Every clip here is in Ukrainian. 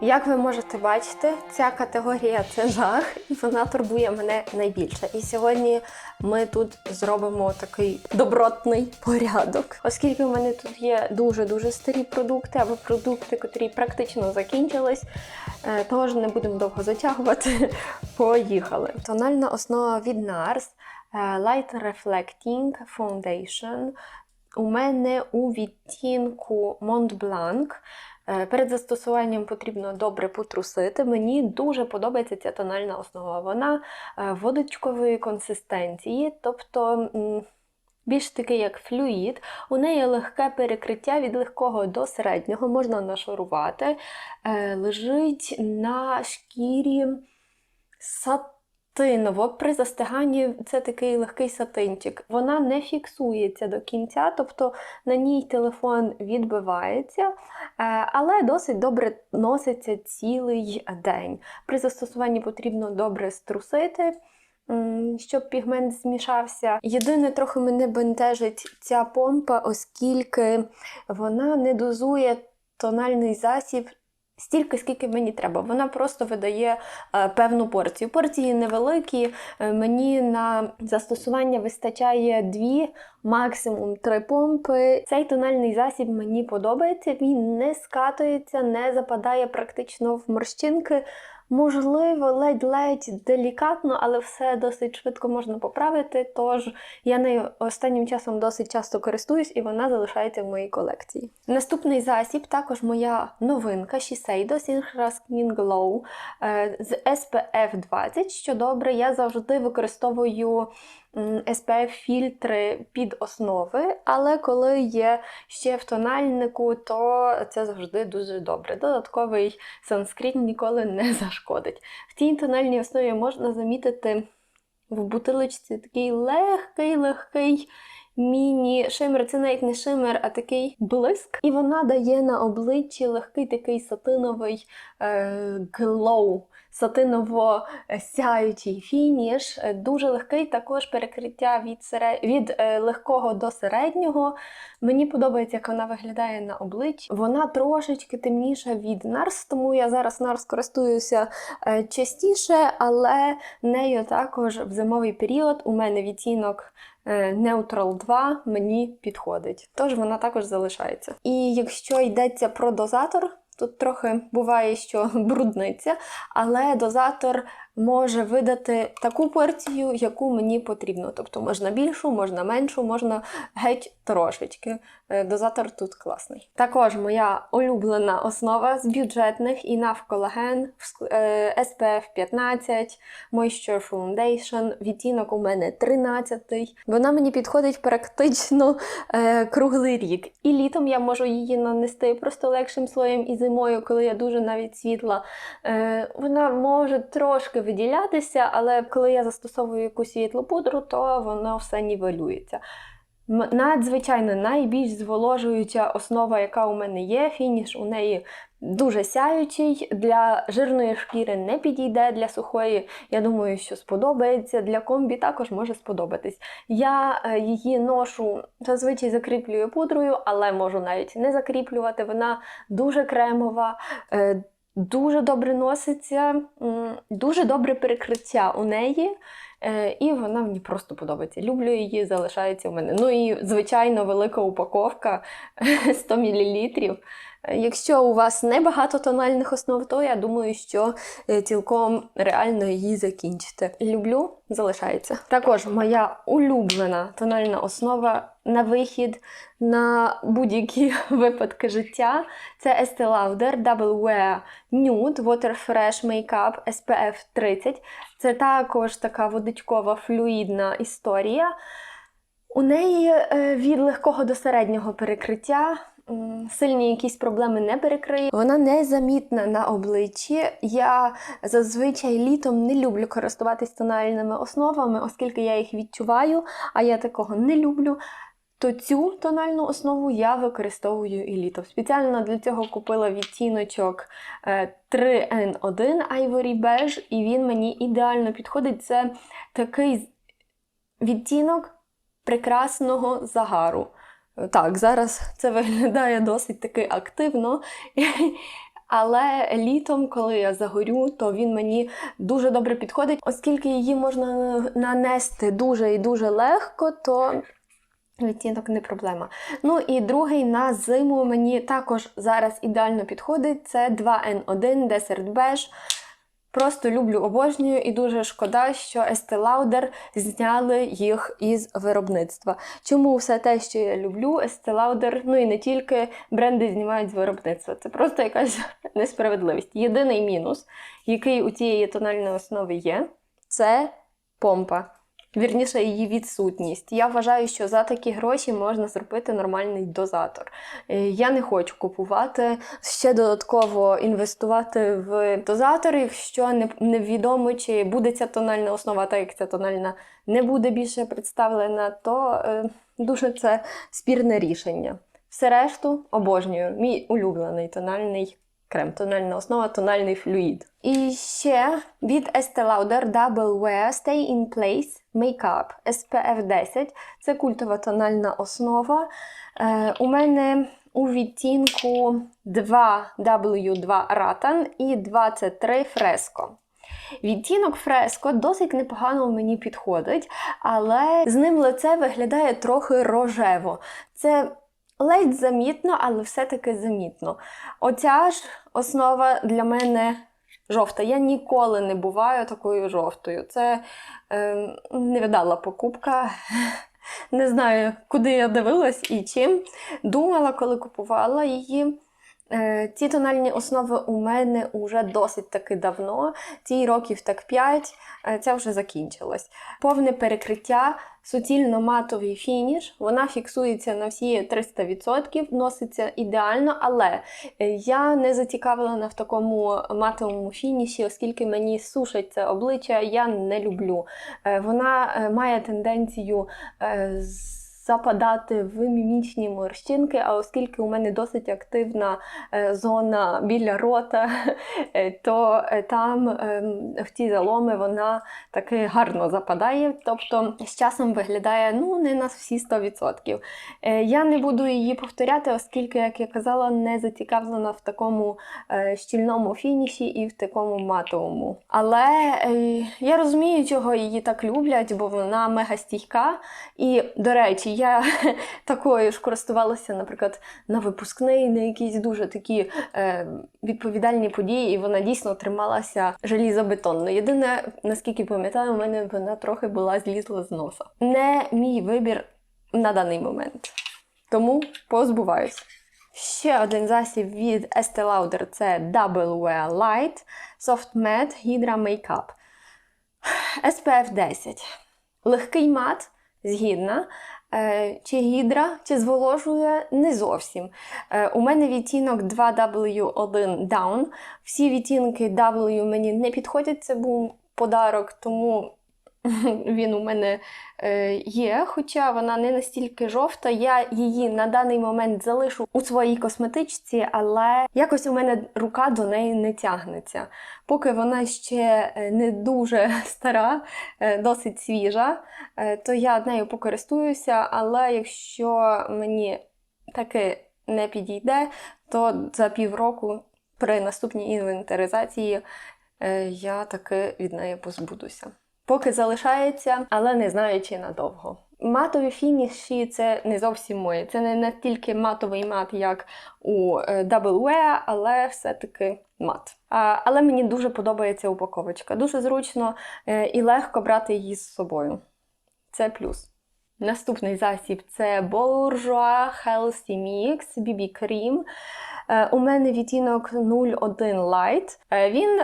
Як ви можете бачити, ця категорія це жах, і вона турбує мене найбільше. І сьогодні ми тут зробимо такий добротний порядок, оскільки в мене тут є дуже дуже старі продукти або продукти, котрі практично закінчились. е, Тож не будемо довго затягувати. Поїхали. Тональна основа від NARS е, Light Reflecting Foundation. У мене у відтінку Mont Blanc. Е, Перед застосуванням потрібно добре потрусити. Мені дуже подобається ця тональна основа. Вона е, водочкової консистенції, тобто більш такий як флюїд. У неї легке перекриття від легкого до середнього, можна нашарувати. Е, Лежить на шкірі сатиново. При застиганні це такий легкий сатинчик. Вона не фіксується до кінця, тобто на ній телефон відбивається, е, але досить добре носиться цілий день. При застосуванні потрібно добре струсити. Щоб пігмент змішався. Єдине, трохи мене бентежить ця помпа, оскільки вона не дозує тональний засіб стільки, скільки мені треба. Вона просто видає е, певну порцію. Порції невеликі. е, Мені на застосування вистачає дві, максимум три помпи. Цей тональний засіб мені подобається. Він не скатується, не западає практично в морщинки. Можливо, ледь-ледь делікатно, але все досить швидко можна поправити. Тож я нею останнім часом досить часто користуюсь і вона залишається в моїй колекції. Наступний засіб також моя новинка Shiseido Synchra Skin Glow з SPF 20. Що добре, я завжди використовую SPF фільтри під основи, але коли є ще в тональнику, то це завжди дуже добре. Додатковий санскрін ніколи не зашкодить. В цій тональній основі можна замітити в бутилочці такий легкий-легкий міні-шимер. Це навіть не шимер, а такий блиск. І вона дає на обличчі легкий такий сатиновий е, глоу, сатиново сяючий фініш. Е, Дуже легкий, також перекриття від, сере... від е, легкого до середнього. Мені подобається, як вона виглядає на обличчі. Вона трошечки темніша від Нарс, тому я зараз Нарс користуюся е, частіше, але нею також в зимовий період у мене відтінок е, Neutral 2 мені підходить. Тож вона також залишається. І якщо йдеться про дозатор, тут трохи буває, що брудниця, але дозатор може видати таку порцію, яку мені потрібно. Тобто можна більшу, можна меншу, можна геть трошечки. Е, Дозатор тут класний. Також моя улюблена основа з бюджетних і навколаген SPF 15, Moisture Foundation, відтінок у мене 13. Вона мені підходить практично е, круглий рік. І літом я можу її нанести просто легшим слоєм, і зимою, коли я дуже навіть світла, е, вона може трошки виділятися, але коли я застосовую якусь світлу пудру, то воно все нівелюється. Надзвичайно найбільш зволожуюча основа, яка у мене є, фініш у неї дуже сяючий. Для жирної шкіри не підійде, для сухої, я думаю, що сподобається. Для комбі також може сподобатись. Я е, її ношу зазвичай закріплюю пудрою, але можу навіть не закріплювати. Вона дуже кремова. Дуже добре носиться, дуже добре перекриття у неї. Е, І вона мені просто подобається. Люблю її, залишається у мене. Ну і, звичайно, велика упаковка 100 мл. Якщо у вас небагато тональних основ, то я думаю, що е, цілком реально її закінчите. Люблю, залишається. Також моя улюблена тональна основа на вихід на будь-які випадки життя. Це Estee Lauder Double Wear Nude Water Fresh Makeup SPF 30. Це також така водичкова флюїдна історія. У неї е, від легкого до середнього перекриття. Сильні якісь проблеми не перекриє. Вона незамітна на обличчі. Я зазвичай літом не люблю користуватись тональними основами, оскільки я їх відчуваю, а я такого не люблю. То цю тональну основу я використовую і літом. Спеціально для цього купила відтіночок е, 3N1 Ivory Beige, і він мені ідеально підходить. Це такий відтінок прекрасного загару. Так, зараз це виглядає досить таки активно, Але літом, коли я загорю, то він мені дуже добре підходить, оскільки її можна нанести дуже і дуже легко, то відтінок не проблема. Ну і другий на зиму мені також зараз ідеально підходить. Це 2N1 Desert Beige. Просто люблю обожнюю і дуже шкода, що Estee Lauder зняли їх із виробництва. Чому все те, що я люблю, Estee Lauder, ну і не тільки бренди знімають з виробництва. Це просто якась несправедливість. Єдиний мінус, який у цієї тональної основи є, це помпа. Вірніше, її відсутність. Я вважаю, що за такі гроші можна зробити нормальний дозатор. Е, Я не хочу купувати ще додатково інвестувати в дозатор, якщо невідомо, чи буде ця тональна основа, так як ця тональна не буде більше представлена, то е, дуже це спірне рішення. Все решту обожнюю. Мій улюблений тональний крем, тональна основа, тональний флюїд. І ще від Estee Lauder Double Wear Stay in Place Makeup SPF 10. Це культова тональна основа. Е, у мене у відтінку 2W2 Rattan і 23 Fresco. Відтінок фреско досить непогано мені підходить, але з ним лице виглядає трохи рожево. Це ледь замітно, але все-таки замітно. Оця ж основа для мене жовта. Я ніколи не буваю такою жовтою. Це е, невдала покупка. Не знаю, куди я дивилась і чим. Думала, коли купувала її. Е, Ці тональні основи у мене вже досить таки давно, цій років так 5, це вже закінчилось. Повне перекриття, суцільно матовий фініш, вона фіксується на всі 300%, носиться ідеально, але е, я не зацікавлена в такому матовому фініші, оскільки мені сушить це обличчя, я не люблю. Е, Вона е, має тенденцію е, западати в мімічні морщинки, а оскільки у мене досить активна е, зона біля рота, е, то е, там е, в ті заломи вона таки гарно западає. Тобто з часом виглядає ну, не на всі 100%. Е, Я не буду її повторяти, оскільки, як я казала, не зацікавлена в такому щільному фініші і в такому матовому. Але я розумію, чого її так люблять, бо вона мега стійка. І, до речі, я такою ж користувалася, наприклад, на випускний, на якісь дуже такі е, відповідальні події, і вона дійсно трималася желізобетонно. Єдине, наскільки пам'ятаю, у мене вона трохи була злізла з носа. Не мій вибір на даний момент. Тому позбуваюсь. Ще один засіб від Estee Lauder – це Double Wear Light Soft Matte Hydra Makeup. SPF 10. Lегкий мат, згідна. Е, Чи гідра, чи зволожує не зовсім. Е, У мене відтінок 2W1 Down. Всі відтінки W мені не підходять, це був подарок, тому він у мене е, є, хоча вона не настільки жовта. Я її на даний момент залишу у своїй косметичці, але якось у мене рука до неї не тягнеться. Поки вона ще е, не дуже стара, е, досить свіжа, то я нею покористуюся, але якщо мені таки не підійде, то за півроку при наступній інвентаризації я таки від неї позбудуся. Поки залишається, але не знаю, чи надовго. Матові фініші це не зовсім моє. Це не настільки матовий мат, як у е, Double Wear, але все-таки мат. Але мені дуже подобається упаковочка. Дуже зручно е, і легко брати її з собою. Це плюс. Наступний засіб це Bourjois Healthy Mix BB Cream. Е, У мене відтінок 01 Light. Е, Він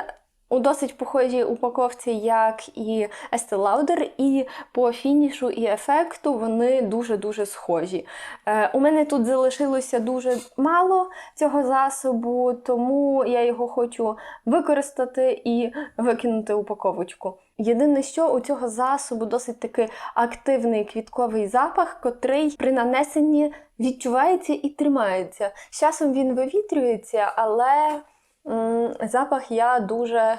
у досить похожій упаковці, як і Estee Lauder, і по фінішу і ефекту вони дуже-дуже схожі. Е, у мене тут залишилося дуже мало цього засобу, тому я його хочу використати і викинути упаковочку. Єдине, що у цього засобу досить таки активний квітковий запах, котрий при нанесенні відчувається і тримається. З часом він вивітрюється, але запах я дуже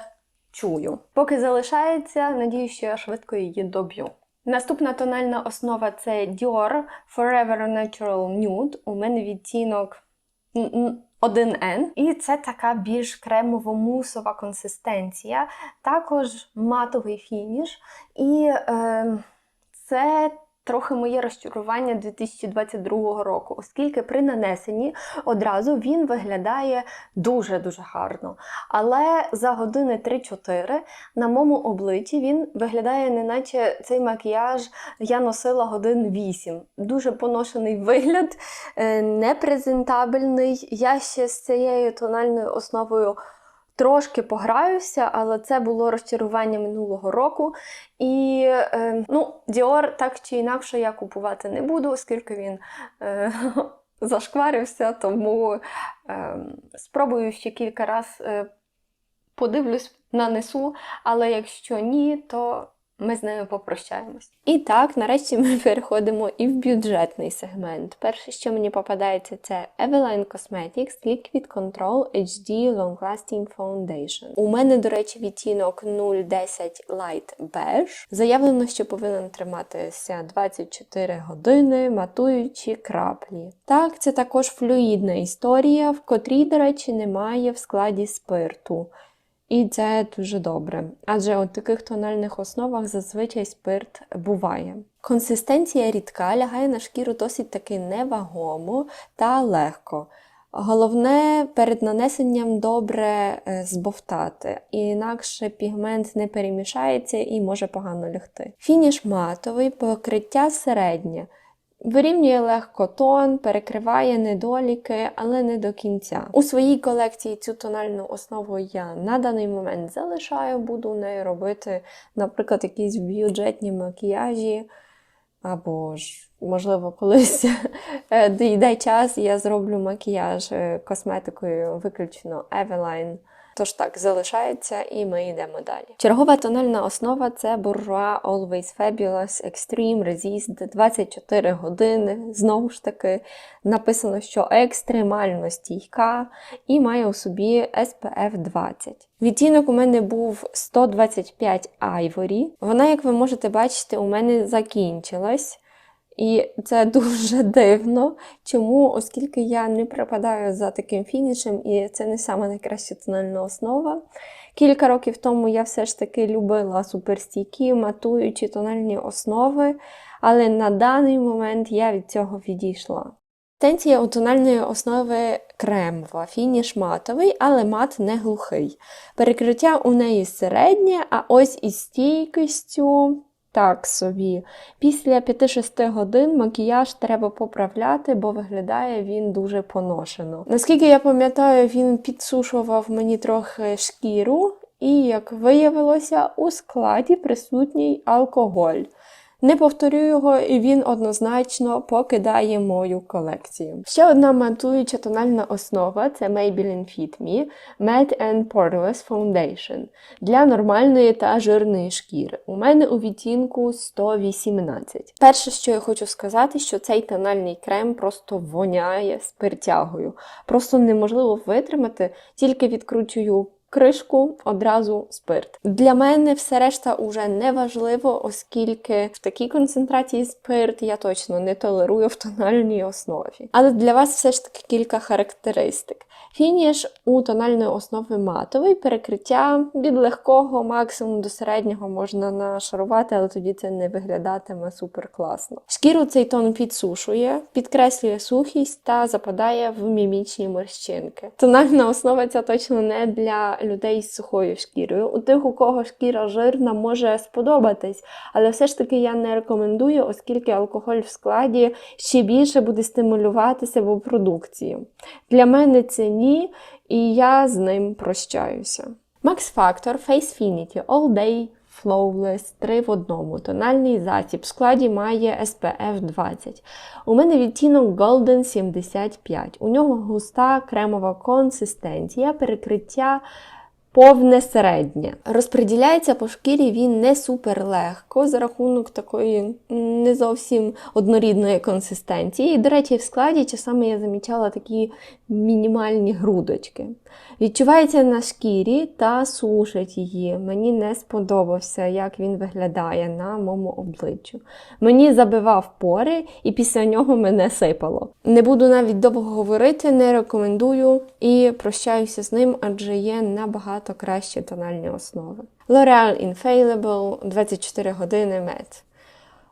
чую. Поки залишається, надію, що я швидко її доб'ю. Наступна тональна основа це Dior Forever Natural Nude. У мене відтінок 1N. І це така більш кремово-мусова консистенція, також матовий фініш. І е, це трохи моє розчарування 2022 року, оскільки при нанесенні одразу він виглядає дуже-дуже гарно. Але за години 3-4 на моєму обличчі він виглядає, неначе цей макіяж я носила годин 8. Дуже поношений вигляд, е, непрезентабельний. Я ще з цією тональною основою. Трошки пограюся, але це було розчарування минулого року. І е, ну, Діор так чи інакше я купувати не буду, оскільки він е, зашкварився, тому е, спробую ще кілька разів е, подивлюсь, нанесу, але якщо ні, то ми з нею попрощаємось. І так, нарешті ми переходимо і в бюджетний сегмент. Перше, що мені попадається, це Eveline Cosmetics Liquid Control HD Long Lasting Foundation. У мене, до речі, відтінок 010 Light Beige. Заявлено, що повинен триматися 24 години, матуючи краплі. Так, це також флюїдна історія, в котрій, до речі, немає в складі спирту. І це дуже добре. Адже у таких тональних основах зазвичай спирт буває. Консистенція рідка лягає на шкіру досить таки невагомо та легко. Головне перед нанесенням добре е, збовтати, інакше пігмент не перемішається і може погано лягти. Фініш матовий, покриття середнє. Вирівнює легко тон, перекриває недоліки, але не до кінця. У своїй колекції цю тональну основу я на даний момент залишаю, буду нею робити, наприклад, якісь бюджетні макіяжі. Або ж, можливо, колись е, дійде час, я зроблю макіяж е, косметикою виключно Eveline. Тож так, залишається і ми йдемо далі. Чергова тональна основа це Bourjois Always Fabulous Extreme Resist 24 години. Знову ж таки, написано, що екстремально стійка і має у собі SPF 20. Відтінок у мене був 125 Ivory. Вона, як ви можете бачити, у мене закінчилась. І це дуже дивно. Чому? Оскільки я не припадаю за таким фінішем, і це не саме найкраща тональна основа. Кілька років тому я все ж таки любила суперстійкі, матуючі тональні основи, але на даний момент я від цього відійшла. Тенція у тональної основи кремова, фініш матовий, але мат не глухий. Перекриття у неї середнє, а ось із стійкістю так собі. Після 5-6 годин макіяж треба поправляти, бо виглядає він дуже поношено. Наскільки я пам'ятаю, він підсушував мені трохи шкіру, і, як виявилося, у складі присутній алкоголь. Не повторю його, і він однозначно покидає мою колекцію. Ще одна матуюча тональна основа це Maybelline Fit Me Matte and Poreless Foundation для нормальної та жирної шкіри. У мене у відтінку 118. Перше, що я хочу сказати, що цей тональний крем просто воняє спиртягою. Просто неможливо витримати, тільки відкручую кришку одразу спирт. Для мене все решта уже не важливо, оскільки в такій концентрації спирт я точно не толерую в тональній основі. Але для вас все ж таки кілька характеристик. Фініш у тональної основи матовий, перекриття від легкого максимум до середнього можна нашарувати, але тоді це не виглядатиме супер класно. Шкіру цей тон підсушує, підкреслює сухість та западає в мімічні морщинки. Тональна основа ця точно не для людей з сухою шкірою. У тих, у кого шкіра жирна, може сподобатись, але все ж таки я не рекомендую, оскільки алкоголь в складі ще більше буде стимулювати себе продукції. Для мене це ні, і я з ним прощаюся. Max Factor Facefinity All Day Flawless 3 в одному. Тональний засіб в складі має SPF 20. У мене відтінок Golden 75. У нього густа кремова консистенція, перекриття повне середнє. Розподіляється по шкірі він не супер легко за рахунок такої не зовсім однорідної консистенції. І, до речі, в складі часами я замічала такі мінімальні грудочки. Відчувається на шкірі та сушить її. Мені не сподобався, як він виглядає на моєму обличчю. Мені забивав пори, і після нього мене сипало. Не буду навіть довго говорити, не рекомендую і прощаюся з ним, адже є набагато кращі тональні основи. L'Oreal Infallible 24 години Matte.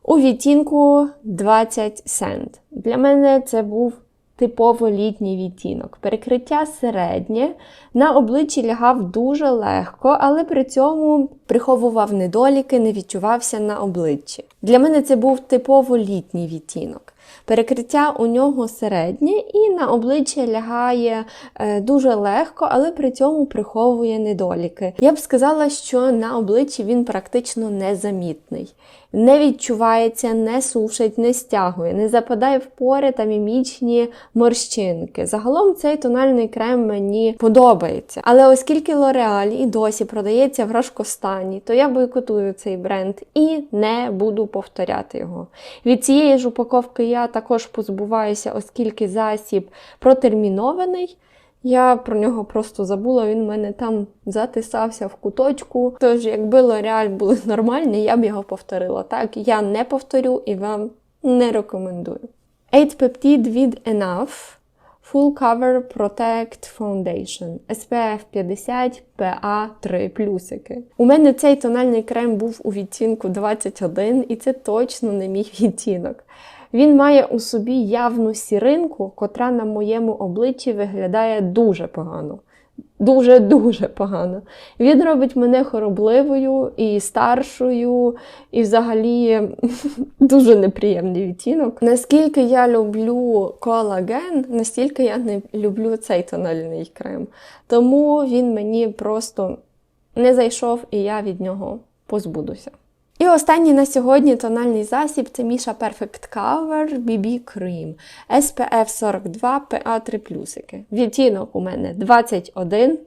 У відтінку 20 цент. Для мене це був типово літній відтінок. Перекриття середнє, на обличчі лягав дуже легко, але при цьому приховував недоліки, не відчувався на обличчі. Для мене це був типово літній відтінок. Перекриття у нього середнє і на обличчя лягає е, дуже легко, але при цьому приховує недоліки. Я б сказала, що на обличчі він практично незамітний. Не відчувається, не сушить, не стягує, не западає в пори та мімічні морщинки. Загалом цей тональний крем мені подобається. Але оскільки L'Oreal і досі продається в рожкостані, то я бойкотую цей бренд і не буду повторяти його. Від цієї ж упаковки я також позбуваюся, оскільки засіб протермінований. Я про нього просто забула, він в мене там затисався в куточку. Тож, якби L'Oreal були нормальні, я б його повторила. Так, я не повторю і вам не рекомендую. 8 Peptide від Enough Full Cover Protect Foundation SPF 50 PA 3 плюсики. У мене цей тональний крем був у відтінку 21, і це точно не мій відтінок. Він має у собі явну сіринку, котра на моєму обличчі виглядає дуже погано. Дуже-дуже погано. Він робить мене хоробливою і старшою, і взагалі дуже неприємний відтінок. Наскільки я люблю колаген, настільки я не люблю цей тональний крем. Тому він мені просто не зайшов, і я від нього позбудуся. І останній на сьогодні тональний засіб це Міша Perfect Cover BB Cream SPF 42 PA 3 плюсики. Відтінок у мене 21.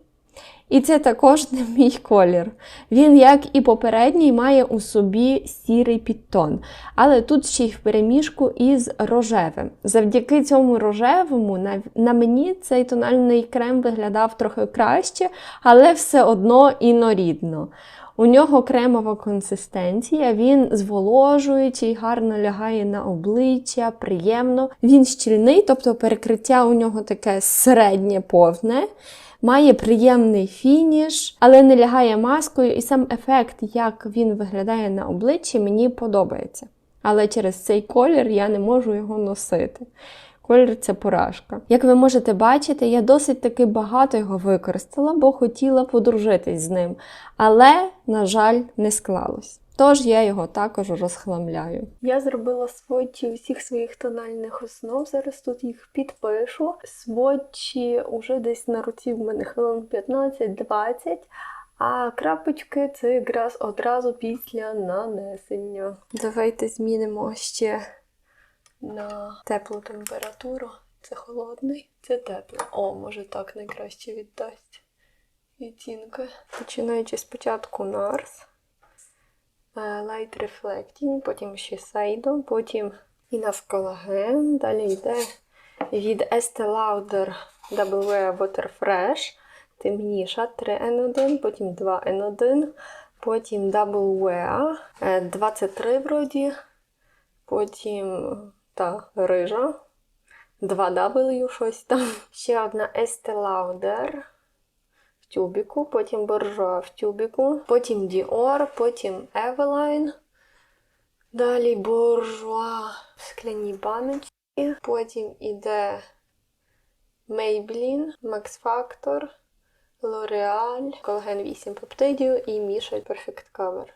І це також не мій колір. Він, як і попередній, має у собі сірий підтон. Але тут ще й в переміжку із рожевим. Завдяки цьому рожевому на, на мені цей тональний крем виглядав трохи краще, але все одно інорідно. У нього кремова консистенція, він зволожуючий, гарно лягає на обличчя, приємно. Він щільний, тобто перекриття у нього таке середнє повне. Має приємний фініш, але не лягає маскою, і сам ефект, як він виглядає на обличчі, мені подобається. Але через цей колір я не можу його носити. Колір це поражка. Як ви можете бачити, я досить таки багато його використала, бо хотіла подружитись з ним. Але, на жаль, не склалось. Тож я його також розхламляю. Я зробила сводчі усіх своїх тональних основ. Зараз тут їх підпишу. Сводчі уже десь на руці в мене хвилин 15-20. А крапочки це якраз одразу після нанесення. Давайте змінимо ще на теплу температуру. Це холодний, це теплий. О, може так найкраще віддасть відтінки. Починаючи спочатку NARS, е, Light Reflecting, потім ще Сейдо, потім Enough Collagen, далі йде від Estee Lauder W Water Fresh, темніша 3N1, потім 2N1, потім Double Wear, е, 23 вроді, потім та рижа, 2W щось там. Ще одна Estee Lauder в тюбіку, потім Bourjois в тюбіку, потім Dior, потім Eveline. Далі Bourjois в скляній баночці. Потім іде Maybelline, Max Factor, L'Oreal, Collagen 8 пептидів і Міша Perfect Cover.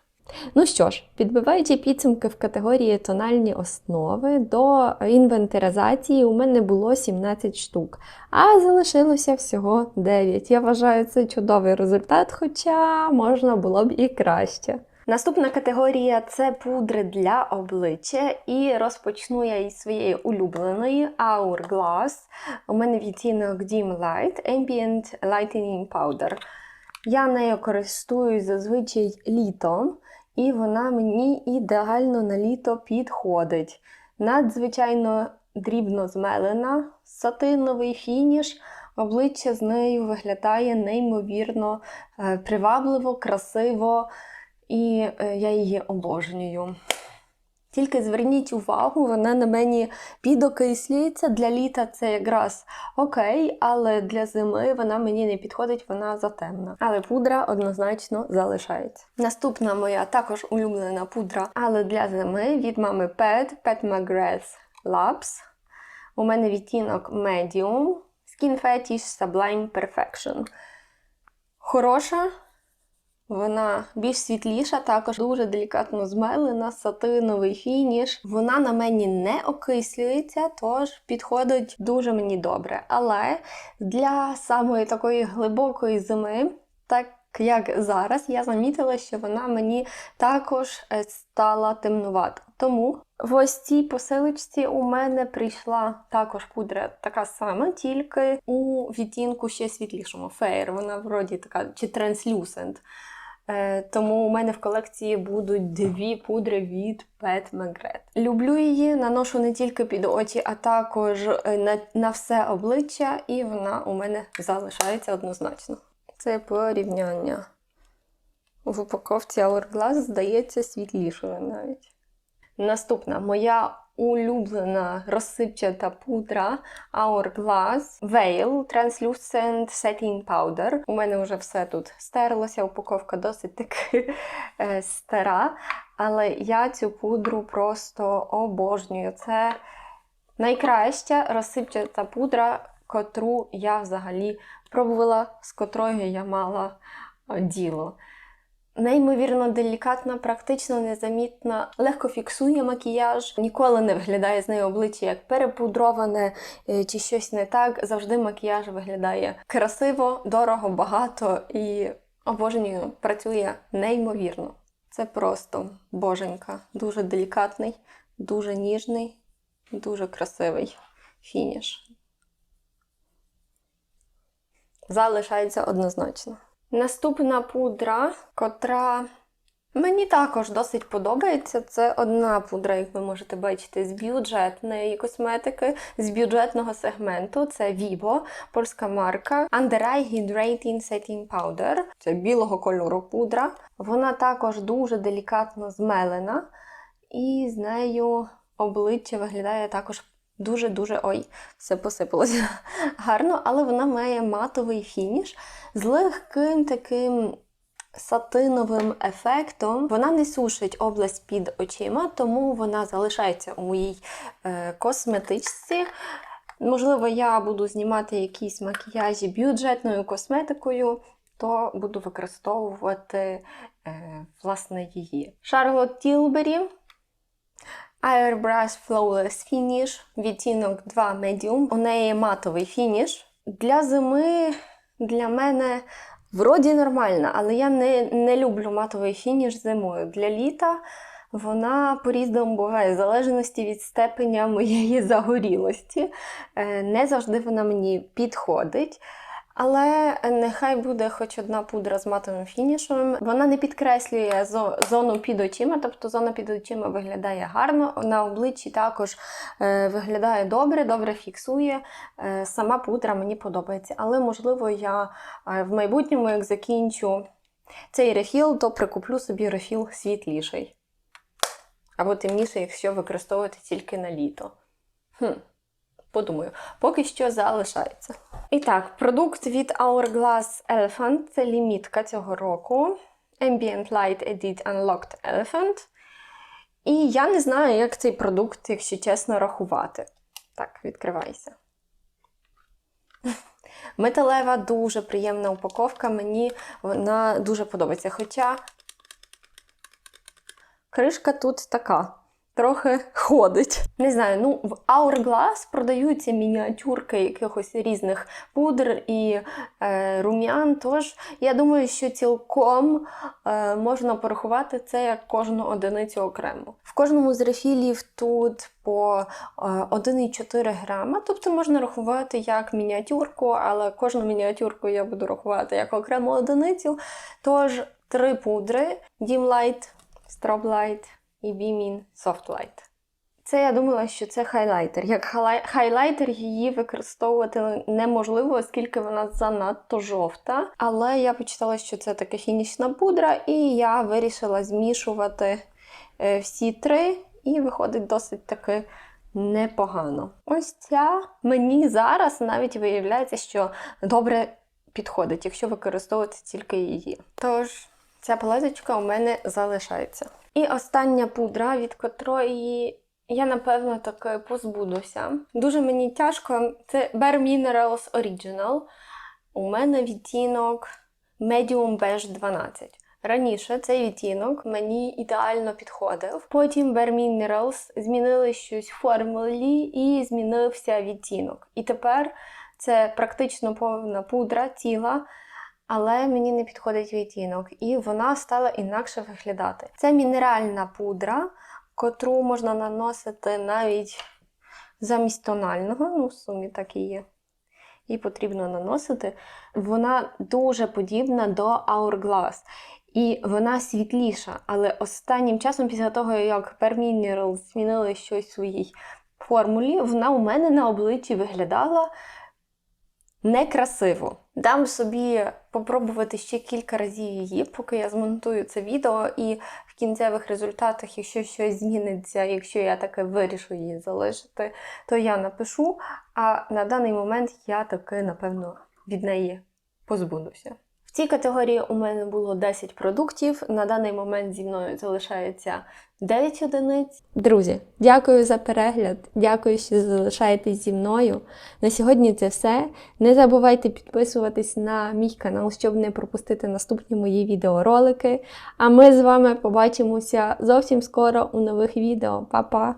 Ну що ж, підбиваючи підсумки в категорії тональні основи, до інвентаризації у мене було 17 штук, а залишилося всього 9. Я вважаю це чудовий результат, хоча можна було б і краще. Наступна категорія це пудри для обличчя, і розпочну я із своєї улюбленої Hourglass. У мене відтінок Dim Light Ambient Lightening Powder. Я нею користуюсь зазвичай літом, і вона мені ідеально на літо підходить. Надзвичайно дрібно змелена, сатиновий фініш. Обличчя з нею виглядає неймовірно е, привабливо, красиво, і е, я її обожнюю. Тільки зверніть увагу, вона на мені підокислюється. Для літа це якраз окей, але для зими вона мені не підходить, вона затемна. Але пудра однозначно залишається. Наступна моя також улюблена пудра, але для зими від мами Pet, Pet McGrath Labs. У мене відтінок Medium Skin Fetish Sublime Perfection. Хороша, вона більш світліша, також дуже делікатно змелена, сатиновий фініш. Вона на мені не окислюється, тож підходить дуже мені добре. Але для самої такої глибокої зими, так як зараз, я замітила, що вона мені також е, стала темнувата. Тому в ось цій посилочці у мене прийшла також пудра така сама, тільки у відтінку ще світлішому. Фейр, вона вроді така чи translucent. Е, Тому у мене в колекції будуть дві пудри від Pet McGrath. Люблю її, наношу не тільки під очі, а також е, на, на все обличчя, і вона у мене залишається однозначно. Це порівняння. В упаковці Hourglass здається світлішою навіть. Наступна моя улюблена розсипчата пудра Hourglass Veil Translucent Setting Powder. У мене вже все тут стерлося, упаковка досить таки е, стара. Але я цю пудру просто обожнюю. Це найкраща розсипчата пудра, котру я взагалі пробувала, з котрою я мала е, діло. Неймовірно делікатна, практично незамітна, легко фіксує макіяж, ніколи не виглядає з нею обличчя як перепудроване е, чи щось не так. Завжди макіяж виглядає красиво, дорого, багато і обожнюю, працює неймовірно. Це просто боженька. Дуже делікатний, дуже ніжний, дуже красивий фініш. Залишається однозначно. Наступна пудра, котра мені також досить подобається. Це одна пудра, як ви можете бачити, з бюджетної косметики, з бюджетного сегменту. Це Vivo, польська марка. Under Eye Hydrating Setting Powder. Це білого кольору пудра. Вона також дуже делікатно змелена, і з нею обличчя виглядає також Дуже-дуже ой, все посипалося гарно, але вона має матовий фініш з легким таким сатиновим ефектом. Вона не сушить область під очима, тому вона залишається у моїй е, косметичці. Можливо, я буду знімати якісь макіяжі бюджетною косметикою, то буду використовувати е, власне її. Charlotte Tilbury Airbrush Flawless Finish, відтінок 2 Medium. У неї матовий фініш. Для зими для мене вроді нормальна, але я не, не люблю матовий фініш зимою. Для літа вона по-різному буває, в залежності від степеня моєї загорілості. Е, Не завжди вона мені підходить. Але нехай буде хоч одна пудра з матовим фінішем. Вона не підкреслює зону під очима, тобто зона під очима виглядає гарно. На обличчі також е, виглядає добре, добре фіксує. Е, сама пудра мені подобається. Але, можливо, я е, в майбутньому, як закінчу цей рефіл, то прикуплю собі рефіл світліший. Або темніший, якщо використовувати тільки на літо. Хм. Подумаю, поки що залишається. І так, продукт від Hourglass Elephant це лімітка цього року. Ambient Light Edit Unlocked Elephant. І я не знаю, як цей продукт, якщо чесно, рахувати. Так, відкривайся. Металева, дуже приємна упаковка, мені вона дуже подобається. Хоча кришка тут така трохи ходить. Не знаю, ну в Hourglass продаються мініатюрки якихось різних пудр і е, рум'ян. Тож я думаю, що цілком е, можна порахувати це як кожну одиницю окремо. В кожному з рефілів тут по е, 1,4 грама, тобто можна рахувати як мініатюрку, але кожну мініатюрку я буду рахувати як окрему одиницю. Тож три пудри: Dim Light, Strobe Light і Bimin Soft Light. Це я думала, що це хайлайтер. Як хайлай- хайлайтер її використовувати неможливо, оскільки вона занадто жовта. Але я почитала, що це така фінішна пудра, і я вирішила змішувати е, всі три, і виходить досить таки непогано. Ось ця мені зараз навіть виявляється, що добре підходить, якщо використовувати тільки її. Тож, ця палеточка у мене залишається. І остання пудра, від котрої я, напевно, таки позбудуся. Дуже мені тяжко. Це Bare Minerals Original. У мене відтінок Medium Beige 12. Раніше цей відтінок мені ідеально підходив. Потім Bare Minerals змінили щось в формулі і змінився відтінок. І тепер це практично повна пудра тіла, але мені не підходить відтінок, і вона стала інакше виглядати. Це мінеральна пудра, котру можна наносити навіть замість тонального, ну, в сумі так і є. Її потрібно наносити. Вона дуже подібна до Hourglass. І вона світліша, але останнім часом, після того, як Per Minerals змінили щось в своїй формулі, вона у мене на обличчі виглядала некрасиво. Дам собі попробувати ще кілька разів її, поки я змонтую це відео, і в кінцевих результатах, якщо щось зміниться, якщо я таки вирішу її залишити, то я напишу. А на даний момент я таки, напевно, від неї позбудуся. Цій категорії у мене було 10 продуктів. На даний момент зі мною залишається 9 одиниць. Друзі, дякую за перегляд. Дякую, що залишаєтесь зі мною. На сьогодні це все. Не забувайте підписуватись на мій канал, щоб не пропустити наступні мої відеоролики. А ми з вами побачимося зовсім скоро у нових відео. Па-па!